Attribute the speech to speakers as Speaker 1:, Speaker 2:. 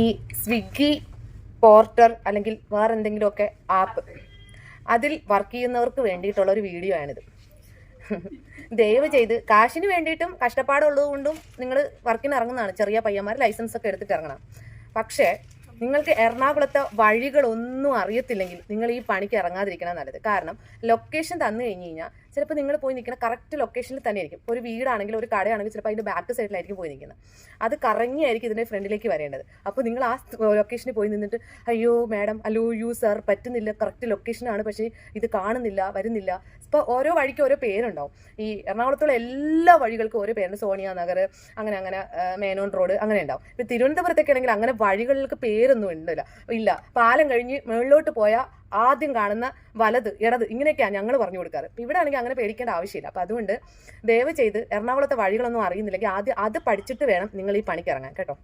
Speaker 1: ഈ സ്വിഗ്ഗി പോർട്ടർ അല്ലെങ്കിൽ വേറെ എന്തെങ്കിലുമൊക്കെ ആപ്പ് അതിൽ വർക്ക് ചെയ്യുന്നവർക്ക് വേണ്ടിയിട്ടുള്ള ഒരു വീഡിയോ ആണിത്. ദയവ് ചെയ്ത് കാശിന് വേണ്ടിയിട്ടും കഷ്ടപ്പാടുള്ളത് കൊണ്ടും നിങ്ങൾ വർക്കിന് ഇറങ്ങുന്നതാണ്. ചെറിയ പയ്യന്മാർ ലൈസൻസ് ഒക്കെ എടുത്തിട്ട് ഇറങ്ങണം. പക്ഷേ നിങ്ങൾക്ക് എറണാകുളത്തെ വഴികളൊന്നും അറിയത്തില്ലെങ്കിൽ നിങ്ങൾ ഈ പണിക്ക് ഇറങ്ങാതിരിക്കണം നല്ലത്. കാരണം ലൊക്കേഷൻ തന്നു കഴിഞ്ഞ് കഴിഞ്ഞാൽ ചിലപ്പോൾ നിങ്ങൾ പോയി നിൽക്കുന്ന കറക്റ്റ് ലൊക്കേഷനിൽ തന്നെ ആയിരിക്കും ഒരു വീടാണെങ്കിൽ ഒരു കടയാണെങ്കിൽ ചിലപ്പോൾ അതിന്റെ ബാക്ക് സൈഡിലായിരിക്കും പോയി നിൽക്കുന്നത് അത് കറങ്ങിയായിരിക്കും ഇതിന്റെ ഫ്രണ്ടിലേക്ക് വരേണ്ടത്. അപ്പോൾ നിങ്ങൾ ആ ലൊക്കേഷനിൽ പോയി നിന്നിട്ട് അയ്യോ മാഡം അല്ലോ യു സർ പറ്റുന്നില്ല. കറക്റ്റ് ലൊക്കേഷനാണ് പക്ഷേ ഇത് കാണുന്നില്ല വരുന്നില്ല. ഇപ്പോൾ ഓരോ വഴിക്ക് ഓരോ പേരുണ്ടാവും. ഈ എറണാകുളത്തുള്ള എല്ലാ വഴികൾക്കും ഓരോ പേരുണ്ട്. സോണിയ നഗർ അങ്ങനെ അങ്ങനെ മേനോൺ റോഡ് അങ്ങനെ ഉണ്ടാവും. ഇപ്പം തിരുവനന്തപുരത്തൊക്കെ ആണെങ്കിൽ അങ്ങനെ വഴികൾക്ക് പേരൊന്നും ഉണ്ടല്ല ഇല്ല. പാലം കഴിഞ്ഞ് മുകളിലോട്ട് പോയാൽ ആദ്യം കാണുന്ന വലത് ഇടത് ഇങ്ങനെയൊക്കെയാണ് ഞങ്ങൾ പറഞ്ഞു കൊടുക്കാറ്. ഇവിടെ ആണെങ്കിൽ അങ്ങനെ പേടിക്കേണ്ട ആവശ്യമില്ല. അപ്പം അതുകൊണ്ട് ദയവ് ചെയ്ത് എറണാകുളത്തെ വഴികളൊന്നും അറിയുന്നില്ലെങ്കിൽ ആദ്യം അത് പഠിച്ചിട്ട് വേണം നിങ്ങൾ ഈ പണിക്ക് ഇറങ്ങാൻ. കേട്ടോ?